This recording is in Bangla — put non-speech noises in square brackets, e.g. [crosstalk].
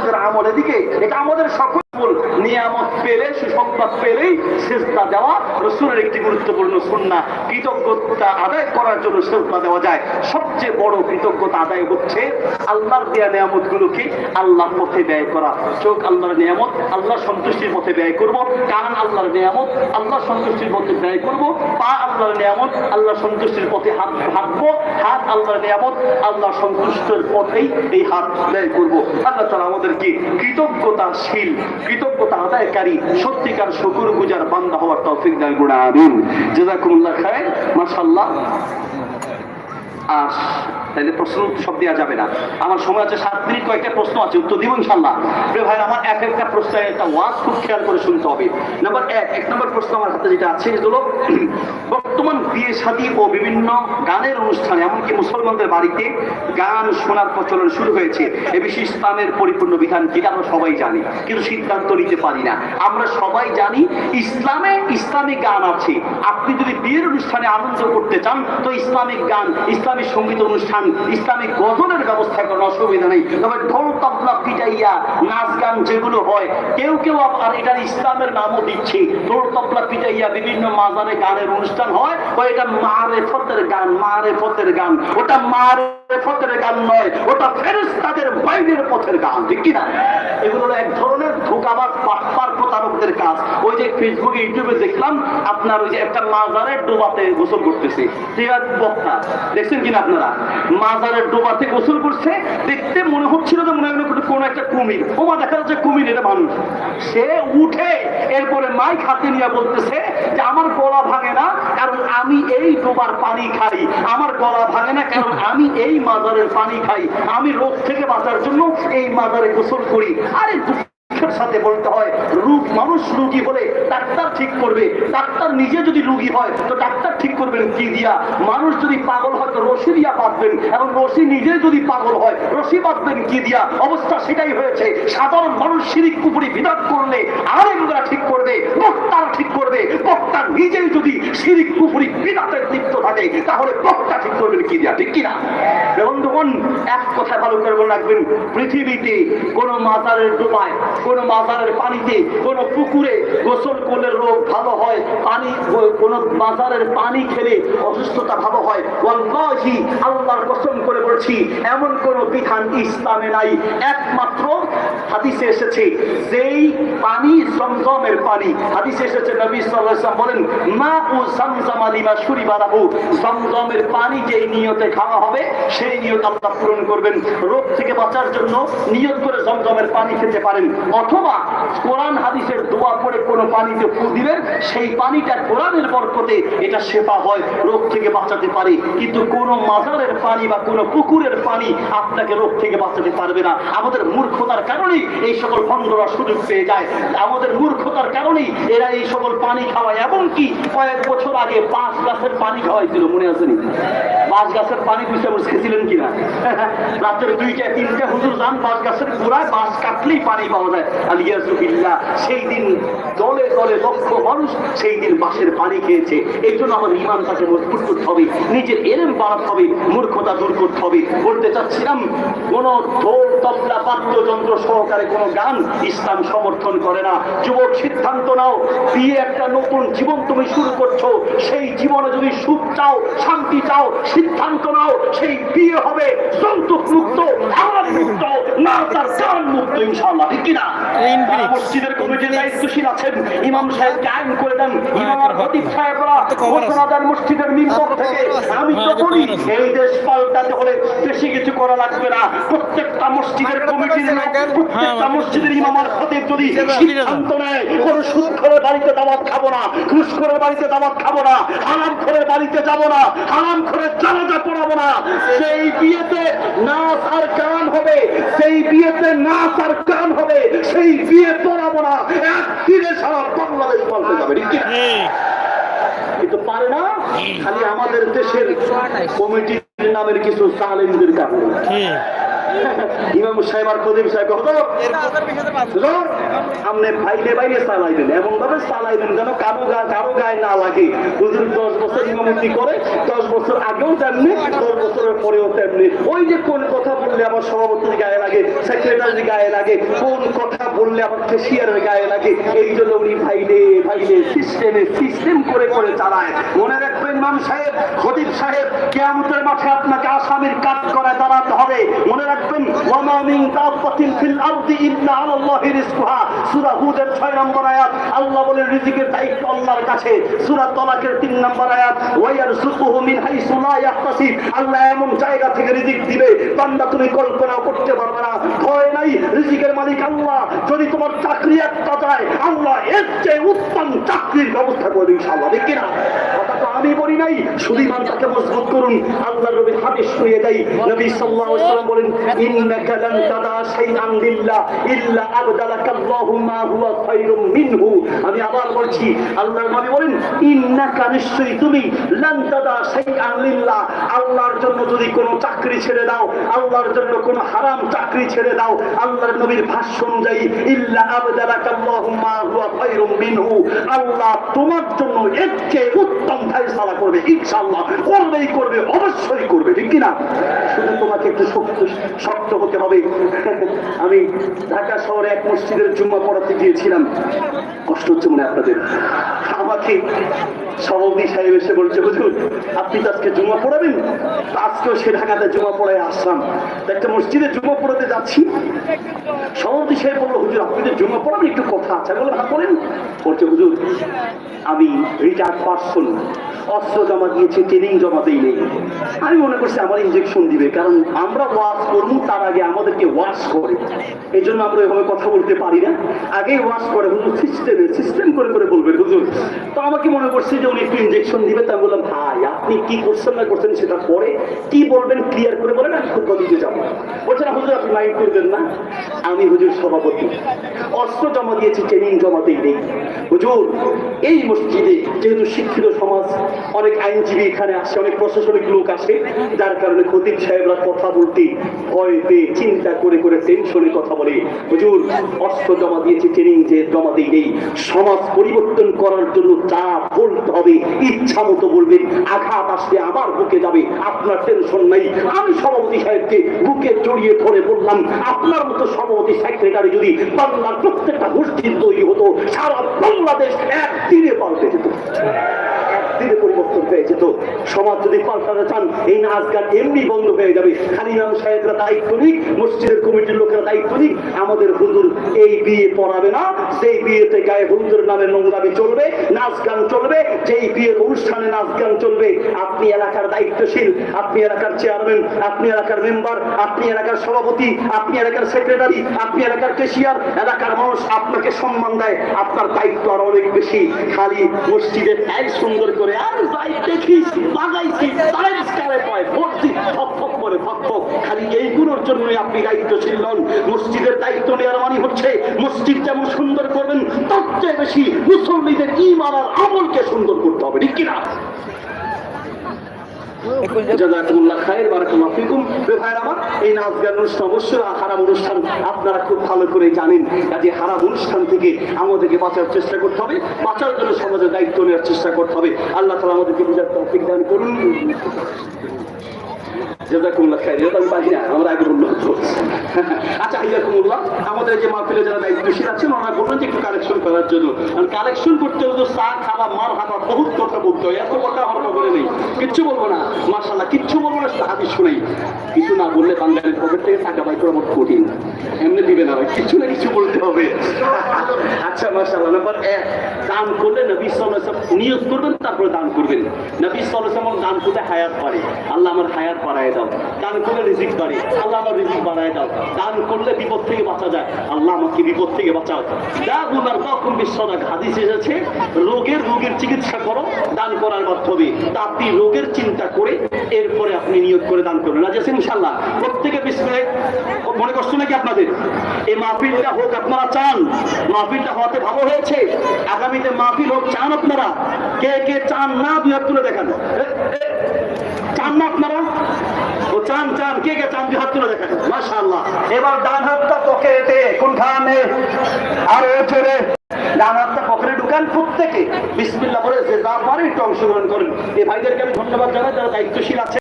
আমাদের আমল এদিকে এটা আমাদের সকল নিয়ামত পেলে সুসংবাদ পেলেই সেজদা দেওয়া রসুলের একটি গুরুত্বপূর্ণ সুন্না। কৃতজ্ঞতা আদায় করার জন্য সেজদা দেওয়া যায়। সবচেয়ে বড় কৃতজ্ঞতা আদায় হচ্ছে আল্লাহর দেয়া নিয়ামত আল্লাহর পথে ব্যয় করা। চোখ আল্লাহর নিয়ামত আল্লাহর সন্তুষ্টির পথে ব্যয় করব। কান আল্লাহর নিয়ামত আল্লাহর সন্তুষ্টির পথে ব্যয় করব। পা আল্লাহর নিয়ামত আল্লাহর সন্তুষ্টির পথে হাত হাঁটবো হাত আল্লাহর নিয়ামত, আল্লাহ সন্তুষ্টের পথেই এই হাত ব্যয় করব। আল্লাহ তালা আমাদেরকে কৃতজ্ঞতাশীল কৃতজ্ঞতা আদায়কারী সত্যিকার শুকুর গুজার বান্দা হওয়ার তৌফিক দান গুণা আমিন। জাজাকুমুল্লাহ খায় মাশাআল্লাহ। তাহলে প্রশ্ন সব দেওয়া যাবে না। আমার সময় আছে সাত মিনিট, কয়েকটা প্রশ্ন আছে, উত্তর দিব ইনশাল্লাহ প্রিয় আমার এক একটা একটা ওয়াজ খুব খেয়াল করে শুনতে হবে। নাম্বার এক এক নম্বর প্রশ্ন আমার হাতে যেটা আছে হলো, বর্তমান বিয়ে, শাদী ও বিভিন্ন গানের অনুষ্ঠানে, এমনকি মুসলমানদের বাড়িতে গান শোনার প্রচলন শুরু হয়েছে। এ বিষয়ে ইসলামের পরিপূর্ণ বিধান যেটা আমরা সবাই জানি, কিন্তু সিদ্ধান্ত নিতে পারি না। আমরা সবাই জানি ইসলামে ইসলামিক গান আছে। আপনি যদি বিয়ের অনুষ্ঠানে আনন্দ করতে চান, তো ইসলামিক গান, ইসলামিক সংগীত অনুষ্ঠান ইসলামিক গজলের ব্যবস্থা করার অসুবিধা নেই। তবে ঢোল, তবলা, পিটাইয়া, নাচ গান যেগুলো হয়, কেউ কেউ আর এটার ইসলামের নামও দিচ্ছে। ঢোল, তবলা, পিটাইয়া বিভিন্ন মাজারে গানের অনুষ্ঠান হয় ও এটা মারে ফতের গান মারে ফতের গান। ওটা মারে ফতের গান নয়, ওটা ফেরেস্তাদের বাইরের পথের গান, ঠিক কিনা? এগুলো এক ধরনের ধোকাবাজ পাটপার প্রতারকদের কাজ ওই যে ইউটিউবে দেখলাম, আপনার ওই যে একটা ডোবাতে গোসল করতেছে। বক্তা। দেখছেন কিনা আপনারা? ডোবাতে গোসল করছে, দেখতে মনে হচ্ছিল যে মনে হয় একটা কুমির। ওমা দেখা যাচ্ছে কুমির, এটা মানুষ। সে উঠে, এরপরে মাইক হাতে নিয়ে বলতেছে যে, আমার গলা ভাঙে না, কারণ আমি এই ডোবার পানি খাই। আমার গলা ভাঙে না, কারণ আমি এই মাজারের পানি খাই। আমি রোগ থেকে বাঁচার জন্য এই মাজারে গোসল করি। আরে দুঃখের সাথে বলতে হয়, রোগ, মানুষ রুগী হলে ডাক্তার ঠিক করবে। ডাক্তার নিজে যদি রুগী হয়, তো ডাক্তার ঠিক করবেন কি দিয়া? মানুষ যদি পাগল হয়, তো রশি দিয়া বাঁধবেন। এবং রশি নিজে যদি পাগল হয়, রশি বাঁধবেন কি দিয়া? অবস্থা সেটাই হয়েছে। সাধারণ মানুষ শিরিক কুপুরি বিদাত করলে আলেমরা ঠিক করবে, বক্তারা ঠিক করবে। বক্তা নিজেই যদি শিরিক কুপুরি বিদাতে লিপ্ত থাকে, তাহলে বক্তা ঠিক করবেন কি দিয়া? ঠিক কিনা? বন্ধুগণ, এক কথা ভালো করে রাখবেন, পৃথিবীতে কোনো মাজারের ডোবায় কোনো মাজারের পানিতে কোনো পুকুরে গোসল করলে রোগ ভালো হয়? পানি, কোনো মাজারের পানি খেলে অসুস্থতা ভালো হয়? ওয়াল্লাহি, আল্লাহর কসম করে বলছি, এমন কোনো বিধান ইসলামে নাই। একমাত্র হাদিসে এসেছে, যেই পানি জমজমের পানি। হাদিসে এসেছে, নবী সাল্লাল্লাহু বলেন, মা উ জামজাম লিমা শুরিবা লাহু। জমজমের পানি যেই নিয়তে খাওয়া হবে, সেই নিয়ত আল্লাহ পূরণ করবেন। রোগ থেকে বাঁচার জন্য নিয়ত করে জমজমের পানি খেতে পারেন। অথবা কোরআন হাদিসের দোয়া পড়ে কোনো পানিতে ফু দিবেন সেই পানিটা কোরআনের বরকতে এটা শেফা হয়, রোগ থেকে বাঁচাতে পারে। কিন্তু কোনো মাজারের পানি বা কোনো পুকুরের পানি আপনাকে রোগ থেকে বাঁচাতে পারবে না। আমাদের মূর্খতার কারণেই এই সকল ভণ্ডরা সুযোগ পেয়ে যায়। আমাদের মূর্খতার কারণেই এরা এই সকল পানি খাওয়ায়। এমনকি কয়েক বছর আগে পাঁচ গাছের পানি খাওয়াইছিল, মনে আসেনি পাঁচ গাছের পানি বুঝতে খেয়েছিলেন কিনা? রাতের দুইটা, তিনটা হুজুর যান, পাঁচ গাছের গোড়ায় বাঁশ কাটলেই পানি পাওয়া যায়। আলিয়াজুবিল্লাহ, সেই দিন দলে দলে লক্ষ মানুষ সেই দিন বাঁশের পানি খেয়েছে। এই জন্য আমাদের ইমান তাকে মজবুত করতে হবে, নিজের এলেম বাড়াতে হবে, মূর্খতা দূর করতে হবে। বলতে চাচ্ছিলাম, কোন ঢোল, তবলা, বাদ্যযন্ত্র সহকারে কোনো গান ইসলাম সমর্থন করে না। যুবক, সিদ্ধান্ত নাও, বিয়ে একটা নতুন জীবন তুমি শুরু করছ। সেই জীবনে যদি সুখ চাও, শান্তি চাও, সিদ্ধান্ত নাও সেই বিয়ে হবে যৌতুক মুক্ত আওয়াজ মুক্ত না তার গান মুক্ত ইনশাআল্লাহ ঠিক কিনা? মসজিদের কমিটির দায়িত্বশীল আছেন ইমাম সাহেব কায়েম করে দেন ইমাম আর খতিব সাহেবরা মসজিদের মিম্বর থেকে আমি তো বলি এই দেশ পাল্টাতে হলে বেশি কিছু করা লাগবে না। প্রত্যেকটা মসজিদের কমিটির প্রত্যেকটা মসজিদের ইমাম আর খতিব যদি সিদ্ধান্ত নেয় কোন সুদ করে বাড়িতে দাওয়াত খাব না ঘুষ করে বাড়িতে দাওয়াত খাব না হারাম করে বাড়িতে যাব না হারাম করে জানাজা পড়াবো না। সেই বিয়েতে নাচ আর গান হবে, সেই বিয়েতে নাচ আর গান হবে, সেই বিয়ে পড়াবো না। একদিনে সারা বাংলাদেশ পাল্টে যাবে কিন্তু পারে না? খালি আমাদের দেশের কমিটির নামের কিছু সালেমদের কারণে। ইমাম সাহেব আর প্রদীপ সাহেব হতো আপনি ভাইলে বাইরে চালাইবেন এমন ভাবে চালাইবেন যেন কারও গা কারও গায়ে না লাগে। হুজুর দশ বছর ইমামতি করে দশ বছর আগেও তেমনি দশ বছরের পরেও তেমনি। ওই যে কোন কথা বললে আমার সভাপতির গায়ে লাগে সেক্রেটারির গায়ে লাগে, কোন কথা বললে আমার কেশিয়ারের গায়ে লাগে, এই জন্য উনি ভাইলে ভাইলে সিস্টেমে সিস্টেম করে করে চালায়। মনে রাখবেন মান সাহেব খদিব সাহেব, কেয়ামতের মাঠে আপনাকে আসামির কাজ করে দাঁড়াতে হবে। মনে রাখবেন, ওয়ামা মিন ফিল আরদি ইল্লা রিজকুহা। সূরা হুদের 6 নম্বর আয়াত, আল্লাহ বলে রিজিকের দায়িত্ব আল্লাহর কাছে। সূরা তালাকের 3 নম্বর আয়াত মিন হাইসু লা ইয়াহতাসিব আল্লাহ এমন জায়গা থেকে রিজিক দিবে, বান্দা তুমি কল্পনা করতে পারবে না। ভয় নাই, রিজিকের মালিক আল্লাহ। যদি তোমার চাকরি একটা যায়, আল্লাহ এর চেয়ে উত্তম চাকরির ব্যবস্থা করে ইনশাআল্লাহ। ঠিক কিনা? আমি বলি নাই শুধু ইমানটাকে মজবুত করুন। আল্লাহ নবীর হাদিস শুয়ে দেই। নবী সাল্লাল্লাহু আলাইহি বলেন, ইন্নাকা লান তাদা শাইআন ইল্লা আবদালাকা আল্লাহু মা হুয়া মিনহু। আমি আবার বলছি, আল্লাহর নবী বলেন, ইন্নাকা তুমি লান তাদা শাইআন লিল্লাহ আল্লাহর জন্য যদি কোনো চাকরি ছেড়ে দাও, আল্লাহর জন্য কোনো হারাম চাকরি ছেড়ে দাও, আল্লাহর নবীর ভাষ্য অনুযায়ী, ইল্লা আবদালাকা আল্লাহু মা হুয়া মিনহু। আল্লাহ তোমার জন্য এর চেয়ে উত্তম ফয়সালা করবে ইনশাল্লাহ করবেই করবে, অবশ্যই করবে, ঠিক কিনা? শুধু তোমাকে একটু শক্ত শক্ত হতে হবে। [laughs] আমি ঢাকা শহরে এক মসজিদের জুম্মা পড়াতে গিয়েছিলাম। কষ্ট হচ্ছে মনে আপনাদের। আমাকে সভাপতি সাহেব এসে বলছে, হুজুর, আপনি তো আজকে জুম্মা পড়াবেন? আজকেও সে ঢাকাতে জুম্মা পড়ায় আসলাম। একটা মসজিদে জুম্মা পড়াতে যাচ্ছি। সভাপতি সাহেব বলল, হুজুর, আপনি তো জুম্মা পড়াবেন, একটু কথা আছে। বলে ভাগ করেন বলছে, হুজুর, আমি রিটায়ার্ড পার্সন অস্ত্র জমা দিয়েছি ট্রেনিং জমা দিই নেই। আমি মনে করছি আমার ইঞ্জেকশন দিবে, কারণ আমরা ওয়াশ করব, তার আগে আমাদেরকে ওয়াশ করে। এই জন্য আমরা এভাবে কথা বলতে পারি না। আগে ওয়াশ করে, হুজুর সিস্টেমে সিস্টেম করে করে বলবেন হুজুর, তো আমাকে মনে করছে যে উনি একটু ইঞ্জেকশন দিবে। তা বললাম, ভাই, আপনি কি করছেন না করছেন সেটা পরে কি বলবেন ক্লিয়ার করে বলেন, আমি খুব দিতে যাব। বলছে, না, হুজুর, আপনি মাইন্ড করবেন না। আমি হুজুর সভাপতি। অস্ত্র জমা দিয়েছি ট্রেনিং জমাতেই নেই। হুজুর, এই মসজিদে যেহেতু শিক্ষিত সমাজ, অনেক আইনজীবী এখানে আসে, অনেক প্রশাসনিক লোক আসে, যার কারণে খতিব সাহেবরা কথা বলতে ভয় পেয়ে চিন্তা করে করে টেনশনে কথা বলে, হুজুর, অস্ত্র জমা দিয়েছি ট্রেনিং যে জমা দিই নেই, সমাজ পরিবর্তন করার জন্য যা বলতে হবে, ইচ্ছা মতো বলবেন। আঘাত আসলে আবার বুকে যাবে, আপনার টেনশন নাই। আমি সভাপতি সাহেবকে বুকে জড়িয়ে ধরে বললাম, আপনার মতো সভাপতি সেক্রেটারি যদি বাংলার প্রত্যেকটা গোষ্ঠীর তৈরি হতো, সারা বাংলাদেশ একদিনে পাল্টে যেত। একদিনে পরিবর্তন হয়ে যেত সমাজ যদি পাল্টাতে চান, এই নাচ গান এমনি বন্ধ হয়ে যাবে। খালি ইমাম সাহেবরা দায়িত্ব নিক, মসজিদের কমিটির লোকেরা দায়িত্ব নিক, আমাদের হুজুর এই বিয়ে পড়াবে না সেই বিয়েতে গায়ে হুজুর নামে নোংরামি চলবে, নাচ গান চলবে, যেই বিয়ের অনুষ্ঠানে নাচ গান চলবে, আপনি এলাকার দায়িত্বশীল, আপনি এলাকার চেয়ারম্যান, আপনি এলাকার মেম্বার, আপনি এলাকার সভাপতি, আপনি এলাকার সেক্রেটারি, আপনি এলাকার কেশিয়ার এলাকার মানুষ আপনাকে সম্মান দেয়, আপনার দায়িত্ব আরও অনেক বেশি। খালি মসজিদের টাইল সুন্দর করে আর লাগাইছি কারে ফক করে ফক ফক খালি এইগুলোর জন্যই আপনি দায়িত্বশীল নন। মসজিদের দায়িত্ব নেওয়ার মানে হচ্ছে মসজিদ যেমন সুন্দর করবেন, তার চেয়ে বেশি মুসল্লিদের ইমান আর আমলকে সুন্দর করতে হবে, ঠিক কিনা? এই নাচ গান অবশ্যই হারাম অনুষ্ঠান আপনারা খুব ভালো করে জানেন। কাজে হারাম অনুষ্ঠান থেকে আমাদেরকে বাঁচার চেষ্টা করতে হবে, বাঁচার জন্য সমাজের দায়িত্ব নেওয়ার চেষ্টা করতে হবে। আল্লাহ তালা আমাদেরকে বুঝার তৌফিক দান করুন। আমরা আচ্ছা কথা করে নেই। কিচ্ছু বলব না। মাশাল্লাহ কিচ্ছু বলব না হাদিস শুনেই কিছু না বললে বাঙালির পকেট থেকে টাকা বাই করা আমার কঠিন। এমনি দিবে না কিছু না কিছু বলতে হবে। আচ্ছা মাশাল্লাহ নাম্বার এক, দান করলে নবী সাল্লাম নিয়োগ করবেন, তারপরে দান করবেন। নবী সাল্লাম দান করলে হায়াত বাড়ে। আল্লাহ আমার হায়াত বাড়ায় দাও। দান করলে রিজিক বাড়ে। আল্লাহ আমার রিজিক বাড়ায় দাও। দান করলে বিপদ থেকে বাঁচা যায়। আল্লাহ আমাকে বিপদ থেকে বাঁচাও। তখন বিশ্বনাথ রোগের চিকিৎসা করো এরপরে আপনি নিয়োগ করে দান করবেন। ইনশাল্লাহ প্রত্যেকে মনে কষ্ট নাকি আপনাদের? এই মাহফিলটা হোক আপনারা চান। মাহফিলটা হওয়াতে ভালো হয়েছে। আগামীতে মাহফিল হোক, চান আপনারা? কে কে চান না, দুই হাত তুলে দেখান। চান না আপনারা? ও চান চান। কে কে চান, দুই হাত তুলে দেখান। মাশাআল্লাহ। এবার ডান হাতটা পকেটে, কোনখানে? আর ডান হাতটা পকেটে ঢুকান, প্রত্যেকে বিসমিল্লা বলে যে যা পারে একটু অংশগ্রহণ করেন। এই ভাইদেরকে আমি ধন্যবাদ জানাই, যারা দায়িত্বশীল আছে।